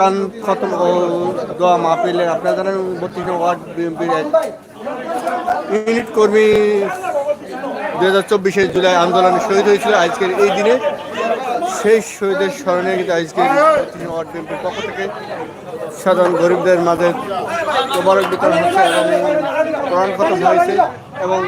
কান খতম দোয়া মাহফিলে আপনারা জানেন বত্রিশ ওয়ার্ড বিএনপির ইউনিট কর্মী দু হাজার চব্বিশে জুলাই আন্দোলনে শহীদ হয়েছিল। আজকের এই দিনে সেই শহীদের স্মরণে কিন্তু আজকে বত্রিশ ওয়ার্ড বিএনপির পক্ষ থেকে সাধারণ গরিবদের মাঝে মোবারক বিতরণ হচ্ছে এবং কোরআন খতম হয়েছে এবং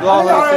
দোয়া হয়েছে।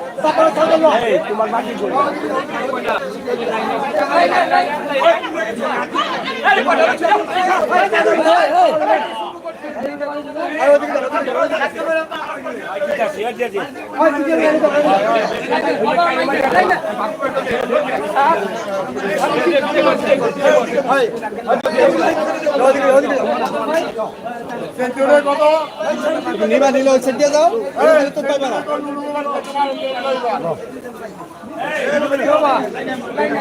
যাও নিবা নিলে ওই সেট দিয়ে দাও তো পাইবা না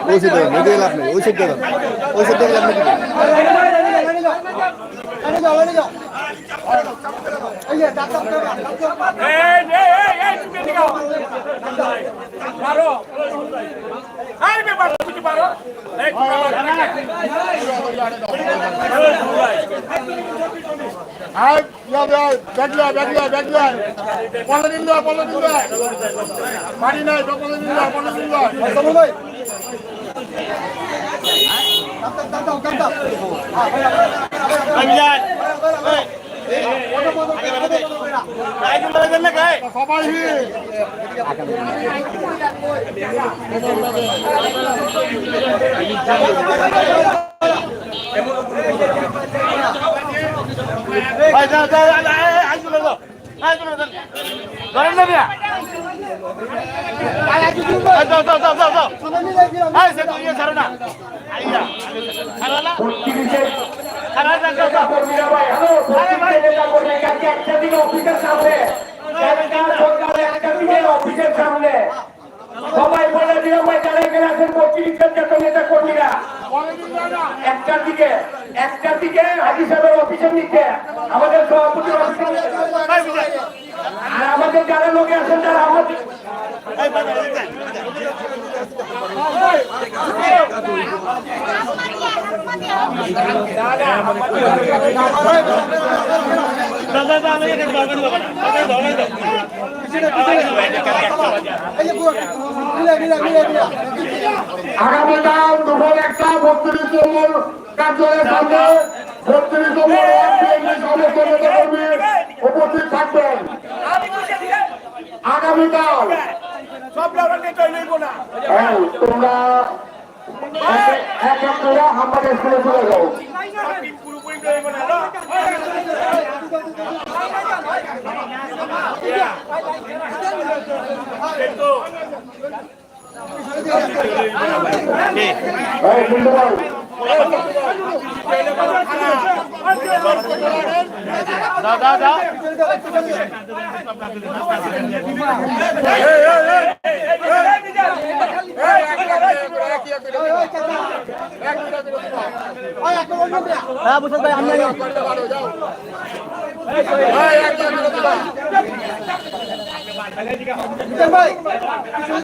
ওই সেট দেবেন ওই লাভ নেই ওই সেট দেবেন ওই সেট দিয়ে লাভ নেই এই এই এই এই তুমি এদিকে আও। মারো এই বে মারো তুমি ইয়া ইয়া ব্যাগলা ব্যাগলা ব্যাগলা পনেরো দিন দাও পনেরো দিন দাও বাড়ি নাই পনেরো দিন দাও পনেরো দিন দাও সবাই ধরেন না বিয়া ছাড়ো না আইয়া সবাই বলে দিল ভাই যারা এখানে আছেন পঁচিশ জাতীয় নেতা কর্মীরা একটার দিকে একটার দিকে হাজি সাহেবের অফিসের নিচে আমাদের অফিসের আর আমাদের যারা লোকে আছেন আগামীকাল দুপুর একটা বত্রিশ নম্বর কার্যালয়ের সামনে বত্রিশ নম্বর সমস্ত নেতাকর্মী উপস্থিত থাকবেন। আগামীকাল হ্যাঁ, তোমরা এক- এক করে স্কুলে চলে যাও পুরোপুরি লইব না না কিন্তু এই শুনতে পাও দাও দাও দাও হ্যাঁ বুঝতে ভাই আমি ভাই